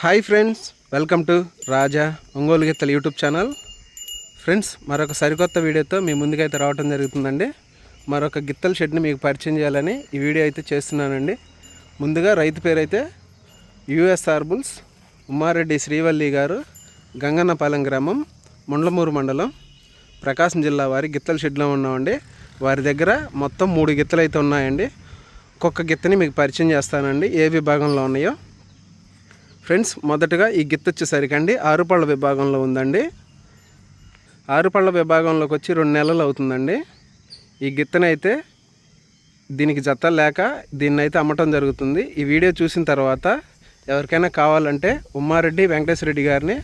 Hi friends welcome to Raja Ongole గీతల YouTube channel. Friends మరొక సరికొత్త వీడియోతో మీ ముందుకైతే రావడం జరుగుతుందండి. మరొక గిత్తల షెడ్ని మీకు పరిచయం చేయాలని ఈ వీడియో అయితే చేస్తున్నానండి. ముందుగా రైతు పేరు అయితే యుఎస్ఆర్ బుల్స్ ఉమ్మారెడ్డి శ్రీవల్లి గారు గంగన్నపాలెం గ్రామం ముండ్లమూరు మండలం ప్రకాశం జిల్లా వారి గిత్తల షెడ్లో ఉన్నామండి. వారి దగ్గర మొత్తం మూడు గిత్తలు అయితే ఉన్నాయండి. ఒక్కొక్క గిత్తని మీకు పరిచయం చేస్తానండి. ఏ విభాగంలో ఉన్నాయో ఫ్రెండ్స్ మొదటగా ఈ గిత్త వచ్చేసరికి అండి ఆరుపళ్ళ విభాగంలో ఉందండి. ఆరుపళ్ళ విభాగంలోకి వచ్చి రెండు నెలలు అవుతుందండి. ఈ గిత్తనైతే దీనికి జత లేక దీన్ని అయితే అమ్మటం జరుగుతుంది. ఈ వీడియో చూసిన తర్వాత ఎవరికైనా కావాలంటే ఉమ్మారెడ్డి వెంకటేశ్వర రెడ్డి గారిని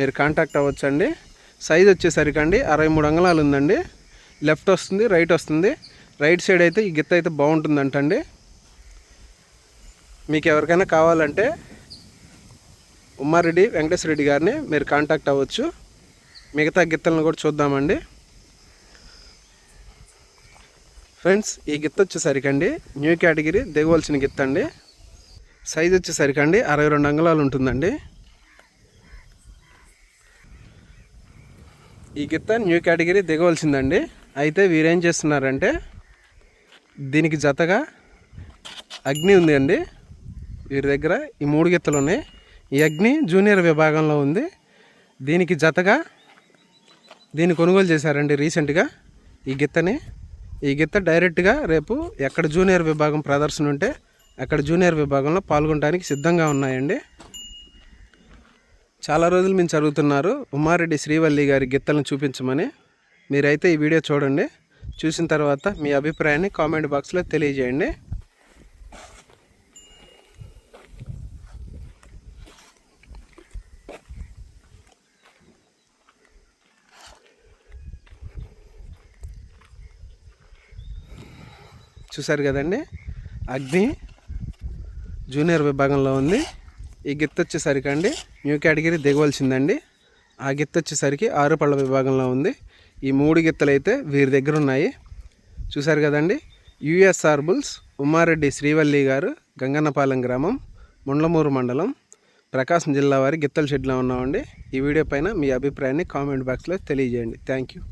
మీరు కాంటాక్ట్ అవ్వచ్చండి. సైజ్ వచ్చేసరికి అండి అరవై మూడు అంగళాలు ఉందండి. లెఫ్ట్ వస్తుంది రైట్ వస్తుంది. రైట్ సైడ్ అయితే ఈ గిత్త అయితే బాగుంటుందంటండి. మీకు ఎవరికైనా కావాలంటే ఉమ్మారెడ్డి వెంకటేశ్వర రెడ్డి గారిని మీరు కాంటాక్ట్ అవ్వచ్చు. మిగతా గిత్తలను కూడా చూద్దామండి. ఫ్రెండ్స్ ఈ గిత్త వచ్చేసరికి అండి న్యూ కేటగిరీ దిగవలసిన గిత్త అండి. సైజ్ వచ్చేసరికి అండి అరవై రెండు అంగుళాలు ఉంటుందండి. ఈ గిత్త న్యూ కేటగిరీ దిగవలసిందండి. అయితే వీరేం చేస్తున్నారంటే దీనికి జతగా అగ్ని ఉంది అండి. వీరి దగ్గర ఈ మూడు గిత్తలు ఉన్నాయి. ఈ అగ్ని జూనియర్ విభాగంలో ఉంది. దీనికి జతగా దీన్ని కొనుగోలు చేశారండి రీసెంట్గా ఈ గిత్తని. ఈ గిత్త డైరెక్ట్గా రేపు ఎక్కడ జూనియర్ విభాగం ప్రదర్శన ఉంటే అక్కడ జూనియర్ విభాగంలో పాల్గొనడానికి సిద్ధంగా ఉన్నాయండి. చాలా రోజులు మేము చదువుతున్నారు. ఉమారెడ్డి శ్రీవల్లి గారి గిత్తలను చూపించమని. మీరైతే ఈ వీడియో చూడండి. చూసిన తర్వాత మీ అభిప్రాయాన్ని కామెంట్ బాక్స్లో తెలియజేయండి. చూసారు కదండి? అగ్ని జూనియర్ విభాగంలో ఉంది. ఈ గిత్త వచ్చేసరికి అండి న్యూ కేటగిరీ దిగవలసిందండి. ఆ గిత్త వచ్చేసరికి ఆరు పళ్ళ విభాగంలో ఉంది. ఈ మూడు గిత్తలు అయితే వీరి దగ్గర ఉన్నాయి. చూసారు కదండి? యుఎస్ఆర్ బుల్స్ ఉమారెడ్డి శ్రీవల్లి గారు గంగన్నపాలెం గ్రామం ముండ్లమూరు మండలం ప్రకాశం జిల్లా వారి గిత్తల షెడ్లో ఉన్నామండి. ఈ వీడియో పైన మీ అభిప్రాయాన్ని కామెంట్ బాక్స్లో తెలియజేయండి. Thank you.